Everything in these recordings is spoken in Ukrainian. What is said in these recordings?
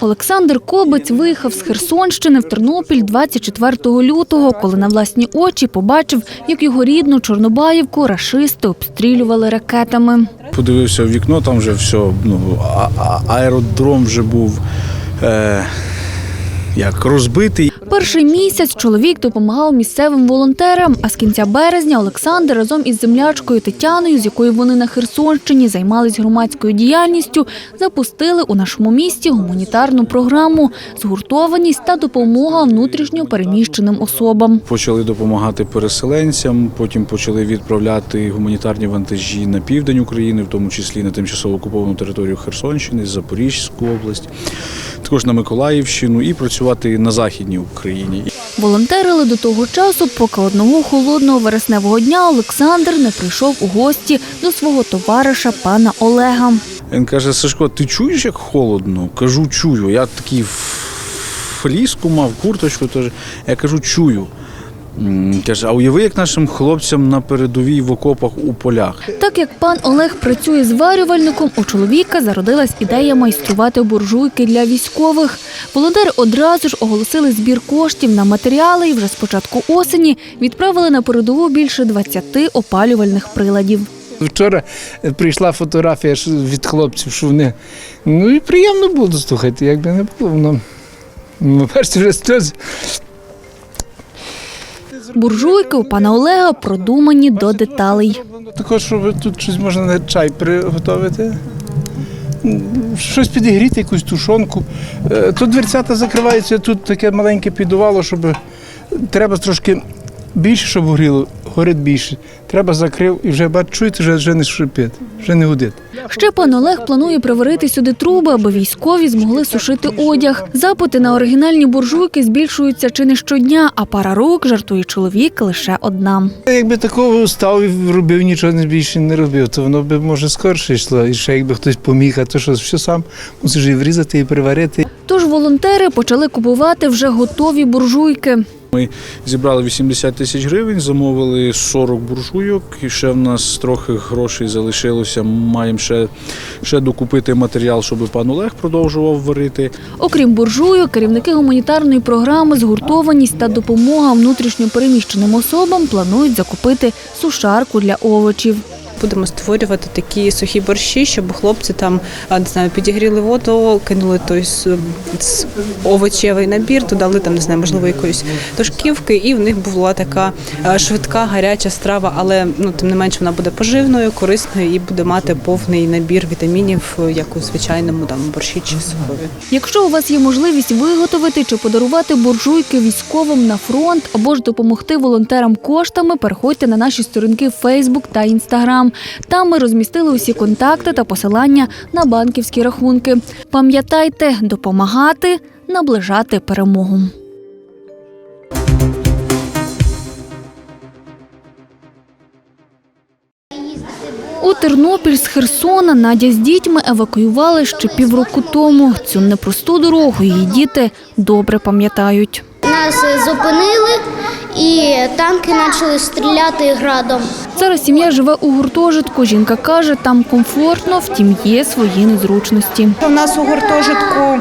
Олександр Кобець виїхав з Херсонщини в Тернопіль 24 лютого, коли на власні очі побачив, як його рідну Чорнобаївку рашисти обстрілювали ракетами. Подивився в вікно, там вже все, ну, а- а- аеродром вже був е, як розбитий. Перший місяць чоловік допомагав місцевим волонтерам, а з кінця березня Олександр разом із землячкою Тетяною, з якою вони на Херсонщині займались громадською діяльністю, запустили у нашому місті гуманітарну програму згуртованість та допомога внутрішньо переміщеним особам. Почали допомагати переселенцям, потім почали відправляти гуманітарні вантажі на південь України, в тому числі на тимчасово окуповану територію Херсонщини, Запорізьку область, також на Миколаївщину і працювати на Західній Україні. Волонтерили до того часу, поки одного холодного вересневого дня Олександр не прийшов у гості до свого товариша пана Олега. Він каже: Сашко, ти чуєш, як холодно? Кажу, чую. Я такий фліску мав, курточку теж. Я кажу, чую. Каже, а уяви, як нашим хлопцям на передовій в окопах у полях. Так як пан Олег працює зварювальником, у чоловіка зародилась ідея майструвати буржуйки для військових. Волонтери одразу ж оголосили збір коштів на матеріали і вже з початку осені відправили на передову більше 20 опалювальних приладів. Вчора прийшла фотографія від хлопців, що вони. Ну і приємно було слухати, якби не було воно. Ну, бачите, вже сльози. Буржуйки у пана Олега продумані до деталей. Також, щоб тут щось можна на чай приготувати. Щось підігріти, якусь тушонку. Е, Тут дверцята закриваються, тут таке маленьке підувало, щоб треба трошки більше, щоб горіло, горить більше. Треба закрив і вже бач, чуєте, вже, вже не шипить, вже не гудить. Ще пан Олег планує приварити сюди труби, аби військові змогли сушити одяг. Запити на оригінальні буржуйки збільшуються чи не щодня, а пара рук, жартує чоловік, лише одна. Якби такого став і робив, нічого не більше не робив, то воно би може скорше йшло. І ще якби хтось поміг, а то що все сам мусиш і врізати, і приварити. Тож волонтери почали купувати вже готові буржуйки. Ми зібрали 80 тисяч гривень, замовили 40 буржуйок, і ще в нас трохи грошей залишилося. Маємо ще, ще докупити матеріал, щоб пан Олег продовжував варити. Окрім буржуйок, керівники гуманітарної програми згуртованість та допомога внутрішньо переміщеним особам планують закупити сушарку для овочів. Будемо створювати такі сухі борщі, щоб хлопці там не знаю, підігріли воду, кинули той овочевий набір, додали там, не знаю, можливо, якоїсь тошківки, і в них була така е, швидка гаряча страва, але ну тим не менш вона буде поживною, корисною і буде мати повний набір вітамінів, як у звичайному там борщі чи сухові. Якщо у вас є можливість виготовити чи подарувати буржуйки військовим на фронт або ж допомогти волонтерам коштами, переходьте на наші сторінки Facebook та Instagram. Там ми розмістили усі контакти та посилання на банківські рахунки. Пам'ятайте, допомагати, наближати перемогу. У Тернопіль з Херсона Надя з дітьми евакуювали ще півроку тому. Цю непросту дорогу її діти добре пам'ятають. Нас зупинили і танки почали стріляти градом. Зараз сім'я живе у гуртожитку. Жінка каже, там комфортно, втім є свої незручності. У нас у гуртожитку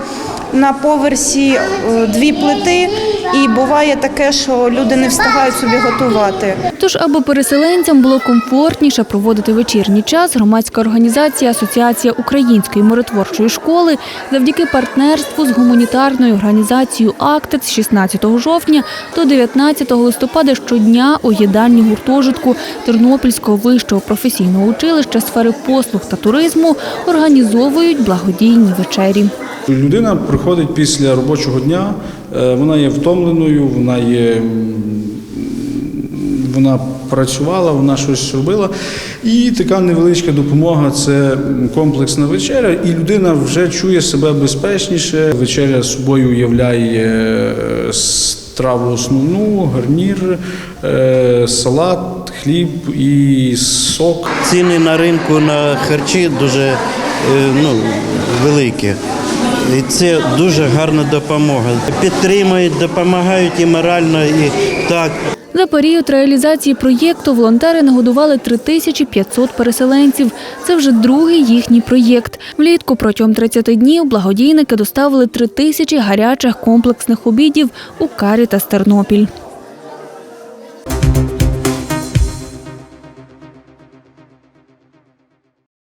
на поверсі е, дві плити, і буває таке, що люди не встигають собі готувати. Тож, аби переселенцям було комфортніше проводити вечірній час, громадська організація Асоціація української миротворчої школи завдяки партнерству з гуманітарною організацією «Актед» з 16 жовтня до 19 листопада щодня у їдальні гуртожитку Тернопільського вищого професійного училища сфери послуг та туризму організовують благодійні вечері. Людина приходить після робочого дня, вона є втомленою, вона є. Вона працювала, вона щось робила. І така невеличка допомога це комплексна вечеря, і людина вже чує себе безпечніше. Вечеря собою уявляє е, страву основну, гарнір, е, салат, хліб і сок. Ціни на ринку на харчі дуже е, ну, великі. І це дуже гарна допомога. Підтримують, допомагають і морально, і так. За період реалізації проєкту волонтери нагодували 3500 переселенців. Це вже другий їхній проєкт. Влітку протягом 30 днів благодійники доставили 3000 гарячих комплексних обідів у Карі та Тернопіль.